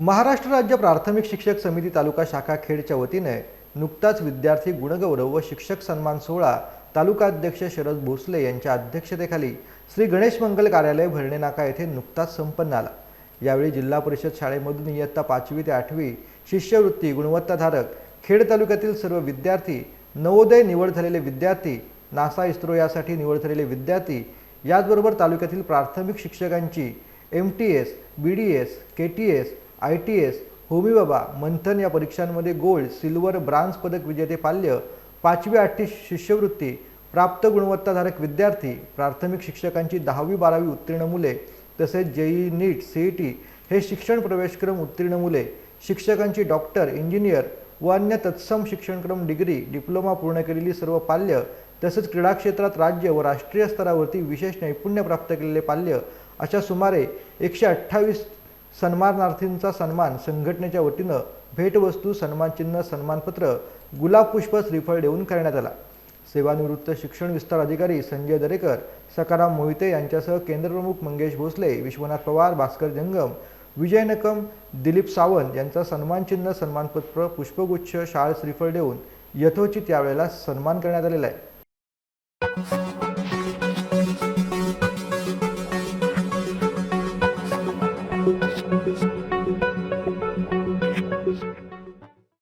महाराष्ट्र राज्य प्राथमिक शिक्षक समिती तालुका शाखा खेडच्या वतीने नुकताच विद्यार्थी गुणगौरव व शिक्षक सन्मान सोहळा तालुकाध्यक्ष शरद भोसले यांच्या अध्यक्षतेखाली श्री गणेश मंगल कार्यालय भरणे नाका येथे नुकताच संपन्न आला. यावेळी जिल्हा परिषद शाळेमधून इयत्ता पाचवी ते आठवी शिष्यवृत्ती गुणवत्ताधारक खेड तालुक्यातील सर्व विद्यार्थी नवोदय निवड झालेले विद्यार्थी नासा इस्रो यासाठी निवड झालेले विद्यार्थी याचबरोबर तालुक्यातील प्राथमिक शिक्षकांची M T S B D S K T S I T S Homi Bhabha Manthan या परीक्षांमध्ये गोल्ड सिल्वर ब्रांज पदक विजेते पाल्य पाचवी आठवी शिष्यवृत्ती प्राप्त गुणवत्ताधारक विद्यार्थी प्राथमिक शिक्षकांची दहावी बारावी उत्तीर्ण मुले तसेच जेई नीट सी टी हे शिक्षण प्रवेशक्रम उत्तीर्ण मुले शिक्षकांची डॉक्टर इंजिनियर व अन्य तत्सम शिक्षणक्रम डिग्री डिप्लोमा पूर्ण केलेली सर्व पाल्य तसेच क्रीडा क्षेत्रात राज्य व राष्ट्रीय स्तरावरती विशेष नैपुण्य प्राप्त केलेले पाल्य अशा सुमारे एकशे अठ्ठावीस सन्मानार्थींचा सन्मान संघटनेच्या वतीनं भेटवस्तू सन्मानचिन्ह सन्मानपत्र गुलाब पुष्प श्रीफळ देऊन करण्यात आला. सेवानिवृत्त शिक्षण विस्तार अधिकारी संजय दरेकर सकाराम मोहिते यांच्यासह केंद्रप्रमुख मंगेश भोसले विश्वनाथ पवार भास्कर जंगम विजय नकम दिलीप सावंत यांचा सन्मानचिन्ह सन्मानपत्र पुष्पगुच्छ शाळ श्रीफळ देऊन यथोचित यावेळेला सन्मान करण्यात आलेला आहे.